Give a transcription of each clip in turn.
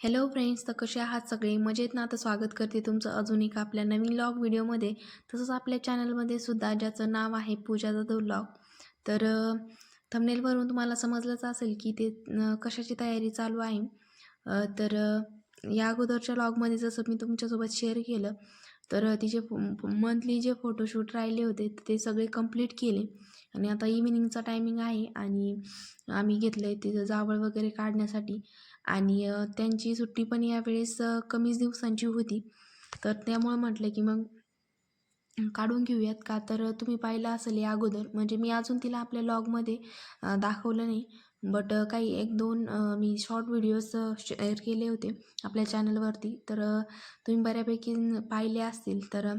Hello friends तर कसे आहात सगळे? मजेत ना? तर स्वागत करते तुमचं अजून एक आपल्या नवीन लॉग व्हिडिओमध्ये तसंच आपल्या चॅनलमध्ये सुद्धा ज्याचं नाव आहे पूजा जाधव लॉग तर थंबनेलवरून तुम्हाला समजलंच असेल की ते कशाची तयारी चालू आहे. तर या अगोदरच्या लॉगमध्ये जसं मी तुमच्यासोबत शेअर केलं तर तिचे मंथली जे फोटोशूट राहिले होते ते सगळे कंप्लीट केले. आणि आता इव्हिनिंगचा टायमिंग आहे आणि आम्ही घेतलं आहे तिचं जावळ वगैरे काढण्यासाठी. आणि त्यांची सुट्टी पण यावेळेस कमीच दिवसांची होती. तर त्यामुळे म्हटलं की मग काढून घेऊयात का? तर तुम्ही पाहिलं असेल या अगोदर. म्हणजे मी अजून तिला आपल्या लॉगमध्ये दाखवलं नाही. बट काही एक दोन मी शॉर्ट व्हिडिओज शेअर केले होते आपल्या चॅनलवरती. तर तुम्ही बऱ्यापैकी पाहिले असतील. तर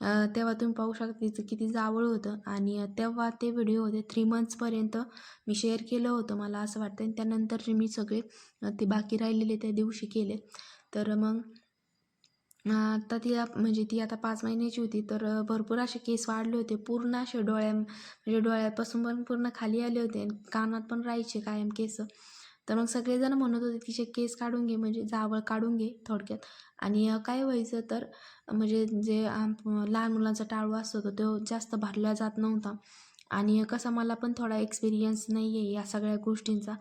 तेव्हा तुम्ही पाहू शकता तिचं किती जावळ होतं आणि तेव्हा ते व्हिडिओ होते थ्री मंथ्सपर्यंत मी शेअर केलं होतं मला असं वाटतं. आणि त्यानंतर मी सगळे ते बाकी राहिलेले त्या दिवशी केले. तर मग आता ती म्हणजे ती आता पाच महिन्याची होती. तर भरपूर असे केस वाढले होते. पूर्ण असे डोळ्या म्हणजे डोळ्यापासून पण पूर्ण खाली आले होते आणि कानात पण राहायचे कायम केस. तर मग सगळेजण म्हणत होते तिचे केस काढून घे म्हणजे जावळ काढून घे थोडक्यात. आणि काय व्हायचं तर म्हणजे जे लहान मुलांचा टाळू असतो तो तो जास्त भरला जात नव्हता. आणि कसा मला पण थोडा एक्सपिरियन्स नाही आहे या सगळ्या गोष्टींचा.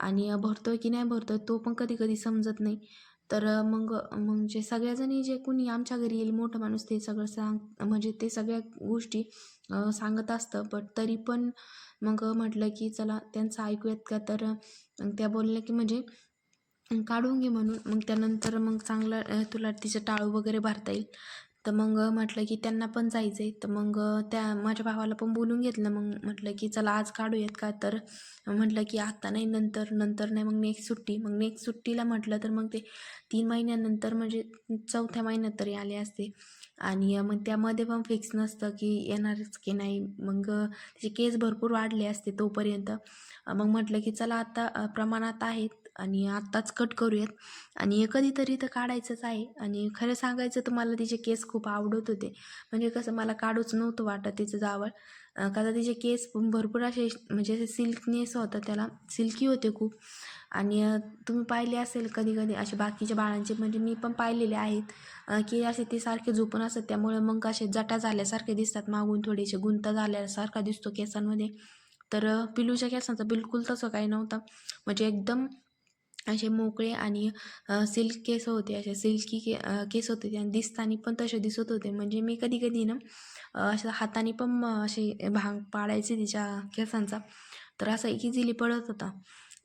आणि भरतोय की नाही भरतोय तो पण कधी कधी समजत नाही. तर मग म्हणजे सगळ्याजणी जे कोणी आमच्या घरी येईल मोठं माणूस ते सगळं सांग म्हणजे ते सगळ्या गोष्टी सांगत असतं. बट तरी पण मग म्हटलं की चला त्यांचं ऐकूयात का? तर त्या बोलल्या की म्हणजे काढून घे म्हणून. मग त्यानंतर मग चांगलं तुला तिचं टाळू वगैरे भरता येईल. तर मग म्हटलं की त्यांना पण जायचं आहे तर मग त्या माझ्या भावाला पण बोलून घेतलं. मग म्हटलं की चला आज काढूयात का? तर म्हटलं की आत्ता नाही नंतर नंतर नाही. मग नेक्स्ट सुट्टी. मग नेक्स्ट सुट्टीला म्हटलं तर मग ते तीन महिन्यानंतर म्हणजे चौथ्या महिन्यात तरी आले असते. आणि मग त्यामध्ये पण फिक्स नसतं की येणारच की नाही. मग त्याचे केस भरपूर वाढले असते तोपर्यंत. मग म्हटलं की चला आता प्रमाणात आहेत. आणि आत्ताच कट करूयात. आणि कधीतरी तर काढायचंच आहे. आणि खरं सांगायचं तर मला तिचे केस खूप आवडत होते. म्हणजे कसं मला काढूच नव्हतं वाटत तिचं जावळ कदा तिचे केस पण भरपूर असे म्हणजे असे सिल्कनेस होतं त्याला. सिल्की होते खूप. आणि तुम्ही पाहिले असेल कधी कधी असे बाकीच्या बाळांचे म्हणजे मी पण पाहिलेले आहेत. की असे ते सारखे झोपून असतात. त्यामुळे मग असे जटा झाल्यासारखे दिसतात. मागून थोडेसे गुंता झाल्यासारखा दिसतो केसांमध्ये. तर पिलूच्या केसांचं बिलकुल तसं काही नव्हतं. म्हणजे एकदम असे मोकळे आणि सिल्क केस होते असे सिल्की के केस होते आणि दिसताना पण तसे दिसत होते. म्हणजे मी कधी कधी ना अशा असं हाताने पण असे भांग पाडायचे तिच्या केसांचा. तर असं इझिली पडत होता.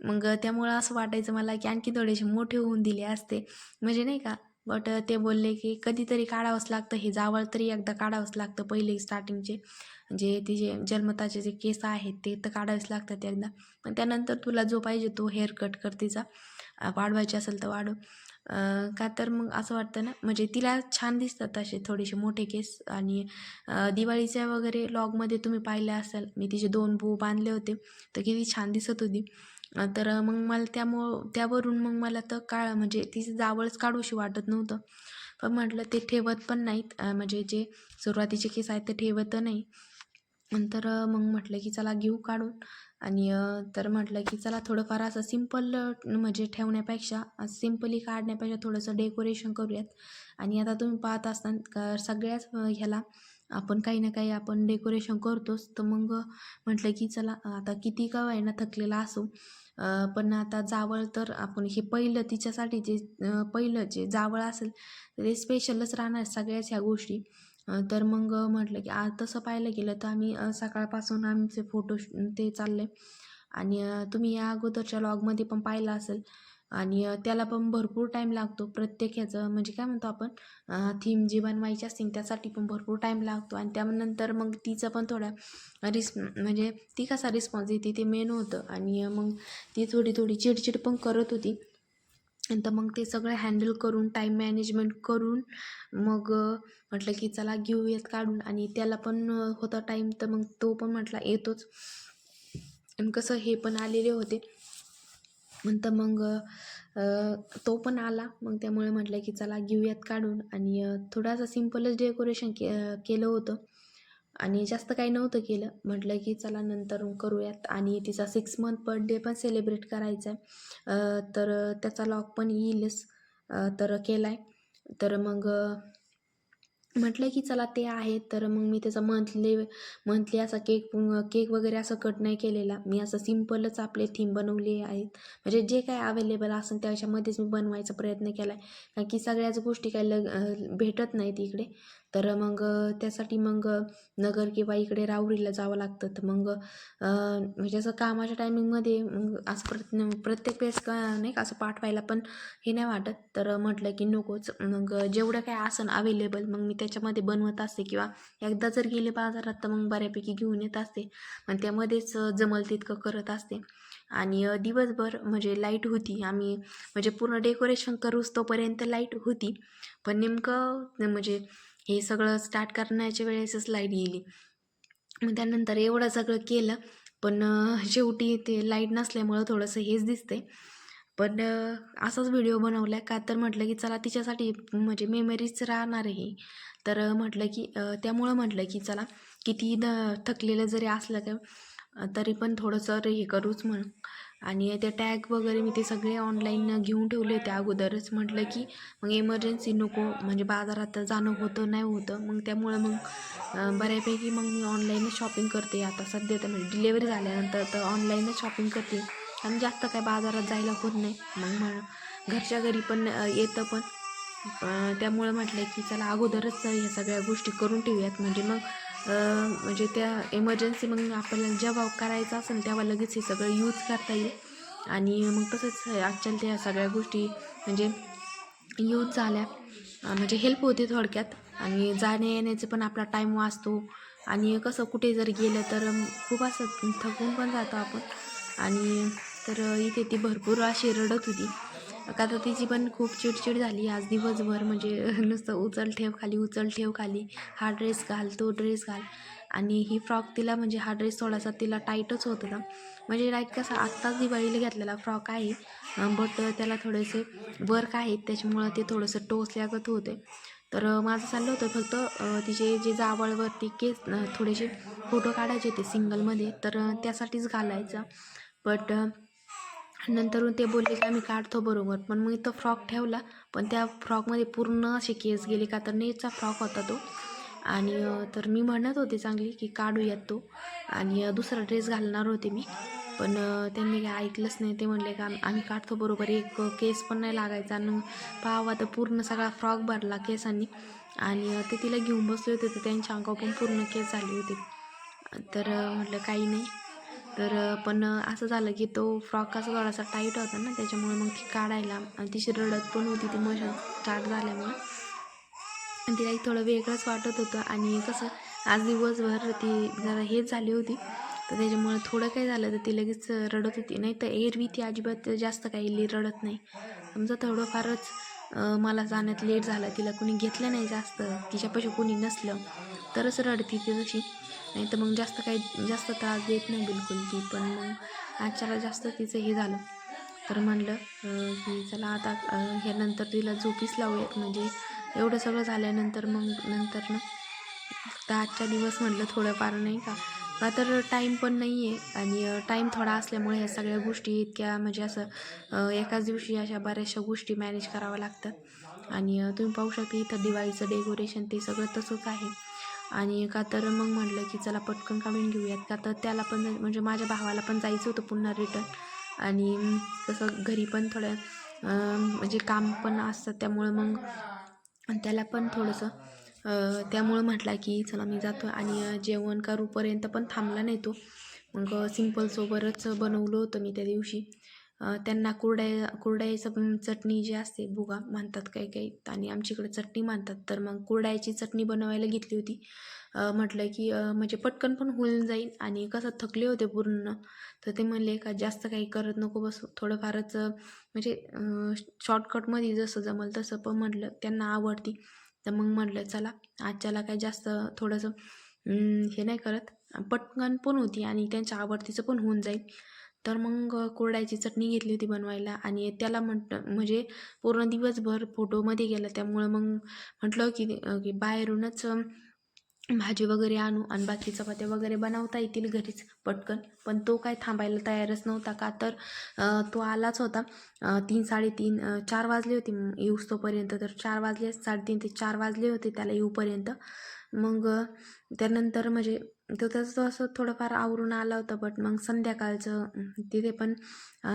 मग त्यामुळं असं वाटायचं मला की आणखी थोडेसे मोठे होऊन दिले असते. म्हणजे नाही का बट ते बोलले की कधीतरी काढावंच लागतं हे जावळ तरी एकदा काढावंच लागतं पहिले स्टार्टिंगचे जे तिचे जन्मताचे जे केस आहेत ते तर काढावेच लागतात एकदा. पण त्यानंतर तुला जो पाहिजे तो हेअर कट कर तिचा. वाढवायची असेल तर वाढव. का तर मग असं वाटतं ना म्हणजे तिला छान दिसतात असे थोडेसे मोठे केस आणि दिवाळीच्या वगैरे लॉगमध्ये तुम्ही पाहिले असाल मी तिचे दोन बू बांधले होते तर किती छान दिसत होती. तर मग मला त्यामुळं त्यावरून मग मला तर काळ म्हणजे तिचं जावळच काढूशी वाटत नव्हतं. पण म्हटलं ते ठेवत पण नाहीत म्हणजे जे सुरुवातीचे केस आहेत ते ठेवत नाही. नंतर मग म्हटलं की चला घेऊ काढून. आणि तर म्हटलं की चला थोडंफार असं सिंपल म्हणजे ठेवण्यापेक्षा सिम्पली काढण्यापेक्षा थोडंसं डेकोरेशन करूयात. आणि आता तुम्ही पाहत असताना का सगळ्याच ह्याला आपण काही ना काही आपण डेकोरेशन करतोच. तर मग म्हटलं की चला आता किती का ना थकलेला असो. पण आता जावळ तर आपण हे पहिलं तिच्यासाठी जे पहिलं जे जावळ असेल तर ते स्पेशलच राहणार सगळ्याच ह्या गोष्टी. तर मग म्हटलं की आज तसं पाहायला गेलं तर आम्ही सकाळपासून आमचे फोटो ते चालले. आणि तुम्ही या अगोदरच्या लॉगमध्ये पण पाहिलं असेल. आणि त्याला पण भरपूर टाईम लागतो. प्रत्येक ह्याचं म्हणजे काय म्हणतो आपण थीम जी बनवायची असते त्यासाठी पण भरपूर टाईम लागतो. आणि त्यानंतर मग तिचं पण थोडा रिस्प म्हणजे ती कसा रिस्पॉन्स येते ते मेन होतं. आणि मग ती थोडी थोडी चिडचिड पण करत होती. तर मग ते सगळं हँडल करून टाईम मॅनेजमेंट करून मग म्हटलं की चला घेऊयात काढून. आणि त्याला पण होता टाईम तर मग तो पण म्हटला येतोच. आणि कसं हे पण आलेले होते. नंतर मग तो पण आला. मग त्यामुळे म्हटलं की चला घेऊयात काढून. आणि थोडासा सिम्पलच डेकोरेशन के केलं होतं. आणि जास्त काही नव्हतं केलं. म्हटलं की चला नंतर करूयात. आणि तिचा सिक्स मंथ बर्थडे पण सेलिब्रेट करायचा आहे तर त्याचा लॉक पण येईलच. तर केला आहे तर मग म्हटलं की चला ते आहे तर मग मी त्याचा मंथली मंथली असा केक केक वगैरे असं कट नाही केलेला. मी असं सिम्पलच आपले थीम बनवले आहेत. म्हणजे जे काय अवेलेबल असेल त्याच्यामध्येच मी बनवायचा प्रयत्न केला आहे कारण की सगळ्याच गोष्टी काय लग भेटत नाहीत इकडे. तर मग त्यासाठी मग नगर किंवा इकडे राहुरीला जावं लागतं. तर मग म्हणजे असं कामाच्या टायमिंगमध्ये मग असं प्रत प्रत्येक वेळेस का नाही का असं पाठवायला पण हे नाही वाटत. तर म्हटलं की नकोच. मग जेवढं काय असन अवेलेबल मग मी त्याच्यामध्ये बनवत असते किंवा एकदा जर गेले बाजारात तर मग बऱ्यापैकी घेऊन येत असते. आणि त्यामध्येच जमल तितकं करत असते. आणि दिवसभर म्हणजे लाइट होती. आम्ही म्हणजे पूर्ण डेकोरेशन करूच तोपर्यंत लाइट होती. पण नेमकं म्हणजे हे सगळं स्टार्ट करण्याच्या वेळेसच लाइट गेली. मग त्यानंतर एवढं सगळं केलं. पण शेवटी ते लाइट नसल्यामुळं थोडंसं हेच दिसतंय. पण असाच व्हिडिओ बनवला का तर म्हटलं की चला तिच्यासाठी म्हणजे मेमरीज राहणार आहे. तर म्हटलं की त्यामुळं म्हटलं की चला किती द थकलेलं जरी असलं का तरी पण थोडंसं हे करूच म्हणून. आणि ते टॅग वगैरे मी ते सगळे ऑनलाईन घेऊन ठेवले होते अगोदरच. म्हटलं की मग इमर्जन्सी नको म्हणजे बाजारात जाणं होतं नाही होतं. मग त्यामुळं मग बऱ्यापैकी मग मी ऑनलाईनच शॉपिंग करते. आता सध्या तर म्हणजे डिलेवरी झाल्यानंतर तर ऑनलाईनच शॉपिंग करते. आणि जास्त काय बाजारात जायला होत नाही. मग मग घरच्या घरी पण येतं पण. त्यामुळं म्हटलं की चला अगोदरच ह्या सगळ्या गोष्टी करून ठेवूयात. म्हणजे मग म्हणजे त्या इमर्जन्सी मग आपल्याला जेव्हा करायचं असेल तेव्हा लगेच हे सगळं यूज करता येईल. आणि मग तसंच आजच्या त्या सगळ्या गोष्टी म्हणजे यूज झाल्या. म्हणजे हेल्प होते थोडक्यात. आणि जाण्या येण्याचं पण आपला टाईम वाचतो. आणि कसं कुठे जर गेलं तर खूप असं थकून पण जातो आपण. आणि तर इथे ती भरपूर अशी रडत होती. का तर तिची पण खूप चिडचिड झाली. आज दिवसभर म्हणजे नुसतं उचल ठेव खाली उचल ठेव खाली. हा ड्रेस घाल तो ड्रेस घाल. आणि ही फ्रॉक तिला म्हणजे हा ड्रेस थोडासा तिला टाईटच होत होता. म्हणजे लाईक कसा आत्ताच दिवाळीला घेतलेला फ्रॉक आहे बट त्याला थोडेसे वर्क आहेत. त्याच्यामुळं ते थोडंसं टोचल्यागत होते तर माझं चाललं होतं फक्त तिचे जे जावळवरती केस थोडेसे फोटो काढायचे होते सिंगलमध्ये तर त्यासाठीच घालायचं. बट नंतरून ते बोलले की आम्ही काढतो बरोबर. पण मग तो फ्रॉक ठेवला पण त्या फ्रॉकमध्ये पूर्ण असे केस गेले का तर नेटचा फ्रॉक होता तो. आणि तर मी म्हणत होते चांगली की काढूयात तो. आणि दुसरा ड्रेस घालणार होते मी. पण त्यांनी काय ऐकलंच नाही. ते म्हणले का आम्ही काढतो बरोबर. एक केस पण नाही लागायचा. आणि पाहावा तर पूर्ण सगळा फ्रॉक भरला केसांनी. आणि ते तिला घेऊन बसले होते. तर त्यांच्या अंगावर पण पूर्ण केस झाले होते. तर म्हटलं काही नाही. तर पण असं झालं की तो फ्रॉक असा थोडासा टाईट होता ना त्याच्यामुळे मग ती काढायला आणि तिची रडत पण होती ती मशीन स्टार्ट झाल्यामुळं. आणि तिला एक थोडं वेगळंच वाटत होतं आणि कसं आज दिवसभर ती जरा हेच झाली होती. तर त्याच्यामुळे थोडं काही झालं तर ती लगेच रडत होती. नाही तर एरवी ती अजिबात जास्त काही ले- रडत नाही. समजा थोडंफारच मला जाण्यात लेट झाला तिला कोणी घेतलं नाही जास्त तिच्यापाशी कोणी नसलं तरच रडती ती तशी. नाही तर मग जास्त काही जास्त त्रास देत नाही बिलकुल ती. पण मग आजच्याला जास्त तिचं हे झालं. तर म्हणलं की चला आता ह्यानंतर तिला झोपीच लावूयात. म्हणजे एवढं सगळं झाल्यानंतर मग नंतर ना फक्त आजच्या दिवस म्हटलं थोडंफार नाही का. का तर टाईम पण नाही आहे आणि टाईम थोडा असल्यामुळे ह्या सगळ्या गोष्टी इतक्या म्हणजे असं एकाच दिवशी अशा बऱ्याचशा गोष्टी मॅनेज कराव्या लागतात. आणि तुम्ही पाहू शकता इथं दिवाळीचं डेकोरेशन ते सगळं तसंच आहे. आणि का तर मग म्हटलं की चला पटकन काढून घेऊयात. का तर त्याला पण म्हणजे माझ्या भावाला पण जायचं होतं पुन्हा रिटर्न आणि तसं कसं घरी पण थोडं म्हणजे काम पण असतं त्यामुळं मग त्याला पण थोडंसं त्यामुळं म्हटला की चला मी जातो आणि जेवण करूपर्यंत पण थांबला नाही तो. मग सिम्पलसोबतच बनवलं होतं मी त्या दिवशी. त्यांना कुरड्या कुरड्याचं चटणी जी असते भुगा म्हणतात काही काही. आणि आमच्याकडे चटणी म्हणतात. तर मग कुरड्याची चटणी बनवायला घेतली होती. म्हटलं की म्हणजे पटकन पण होऊन जाईल आणि कसं थकले होते पूर्ण. तर ते म्हणले का जास्त काही करत नको बस. थोडंफारच म्हणजे शॉर्टकटमध्ये जसं जमल तसं पण म्हटलं त्यांना आवडती. तर मग म्हटलं चला आजच्याला काय जास्त थोडंसं हे नाही करत. पटकन पण होती आणि त्यांच्या आवडतीचं पण होऊन जाईल. तर मग कोरड्याची चटणी घेतली होती बनवायला आणि त्याला म्हट म्हणजे पूर्ण दिवसभर फोटोमध्ये गेला. त्यामुळं मग म्हटलं की की बाहेरूनच भाजी वगैरे आणू आणि बाकी चपात्या वगैरे बनवता येतील घरीच पटकन. पण तो काय थांबायला तयारच नव्हता का? तर तो आलाच होता. तीन साडेतीन चार वाजले होते. येऊस तोपर्यंत. तर चार वाजले साडेतीन ते चार वाजले होते त्याला येऊपर्यंत. मग त्यानंतर म्हणजे तो त्याचं असं थोडंफार आवरून आला होता बट मग संध्याकाळचं तिथे पण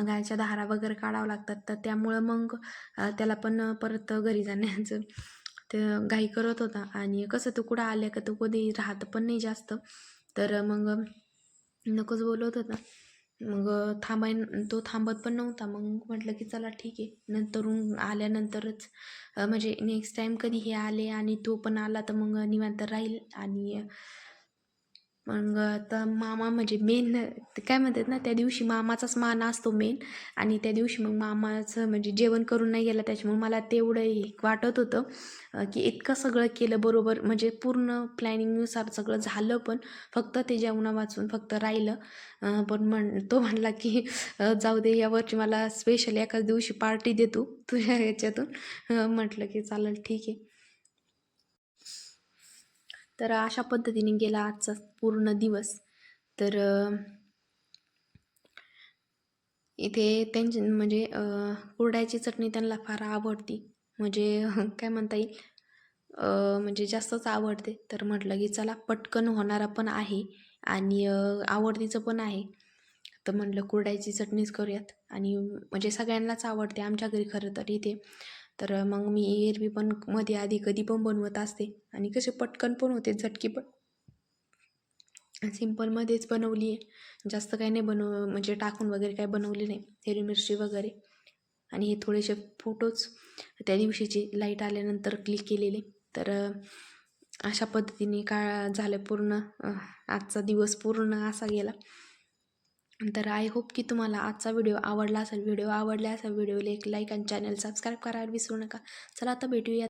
गायच्या धारा वगैरे काढावं लागतात. तर त्यामुळं मग त्याला पण परत घरी जाण्याचं ते घाई करत होता. आणि कसं तो कुठं आल्या का तो कधी राहत पण नाही जास्त. तर मग नकोच बोलत होता. मग थांबाय तो थांबत पण नव्हता. मग म्हटलं की चला ठीक आहे. नंतरून आल्यानंतरच म्हणजे नेक्स्ट टाईम कधी हे आले आणि तो पण आला तर मग निवांत राहील. आणि मग आता मामा म्हणजे मेन काय म्हणतात ना त्या दिवशी मामाचाच मान असतो मेन आणि त्या दिवशी मग मामाचं म्हणजे जेवण करून नाही गेलं त्याच्यामुळे मला तेवढं एक वाटत होतं की इतकं सगळं केलं बरोबर. म्हणजे पूर्ण प्लॅनिंगनुसार सगळं झालं पण फक्त ते जेवणा वाचून फक्त राहिलं. पण म्हण तो म्हणला की जाऊ दे यावरची मला स्पेशल एकाच दिवशी पार्टी देतो तुझ्या याच्यातून म्हटलं की चालेल ठीक आहे. तर अशा पद्धतीने गेला आजचा पूर्ण दिवस. तर इथे त्यांची म्हणजे कुरड्याची चटणी त्यांना फार आवडती. म्हणजे काय म्हणता येईल? म्हणजे जास्तच आवडते. तर म्हटलं की चला पटकन होणारा पण आहे आणि आवडतीचं पण आहे. तर म्हटलं कुरड्याची चटणीच करूयात. आणि म्हणजे सगळ्यांनाच आवडते आमच्या घरी खरं तर इथे. तर मग मी एरवी पण मध्ये आधी कधी पण बनवत असते. आणि कसे पटकन पण होते झटकी पण. सिम्पलमध्येच बनवली आहे. जास्त काही नाही बनव म्हणजे टाकून वगैरे काही बनवली नाही. हिरवी मिरची वगैरे. आणि हे थोडेसे फोटोज त्या दिवशीचे लाइट आल्यानंतर क्लिक केलेले. तर अशा पद्धतीने का झालं पूर्ण. आजचा दिवस पूर्ण असा गेला. तर आय होप की तुम्हाला आजचा व्हिडिओ आवडला असेल व्हिडिओ आवडला असेल व्हिडिओला एक लाईक आणि चॅनल सबस्क्राईब करायला विसरू नका. चला आता भेटूया.